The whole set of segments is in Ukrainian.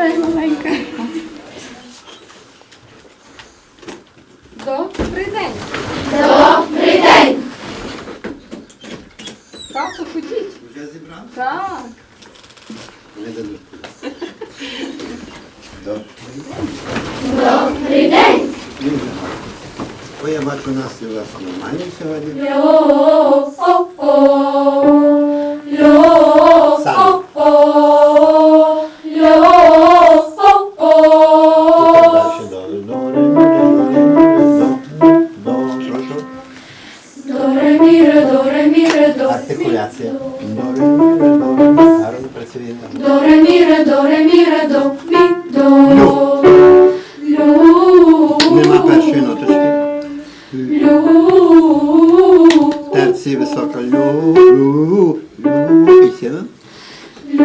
Маленька. Добрий день. Добрий день! Тато, ходіть. Вже зібрав? Так. Не дадуть. Добре. Добрий день! Ой, я бачу, у нас у вас нормально сьогодні. Льо-о-о, До ре мі ре до Артикуляція. До, ре, мі, ре, до. Гарно працює. до ре мі ре до мі до лю Нема першої ноточки. лю Терці високо. Лю, лю, лю. Сіно. Лю,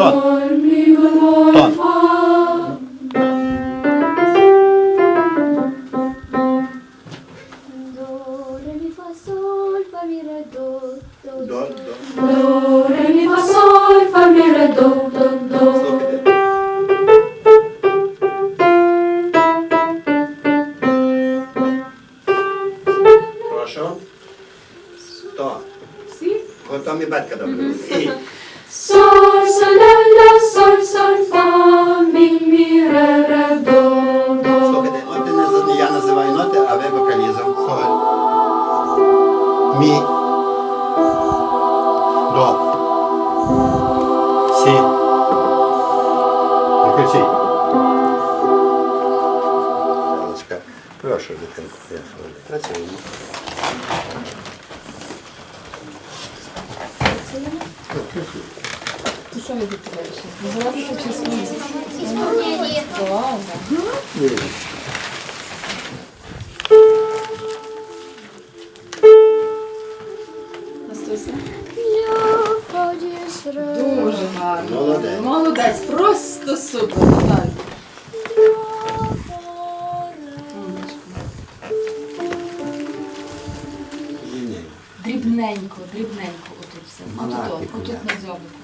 си, бекар, до, мі, ре, до. Соль, ля, бемоль, фа, соль, фа, мі, ре, до. До, Тон. мі, Тон. До, до. Слухайте. Прошу. Сто. Всі? Ото батька добре. Сі. Sol, sol, la, la, sol, sol, fa, mi, mi, re, re, do, do. Слухайте, от не за- я називаю ноти, а ви вокалізом. Соль. Мі. До. Сі. Не кричіть. Галочка, прошу, дитинку, я свою. Працюємо. Кричіть. То що ви відповідаєте? Називатися чи? Исполнение. Ходишь Дуже гарно. Молодець. Молодець, просто супер. Ні. Дрібненько, дрібненько отут все. Отут, Малатику, отут, на дзьобику.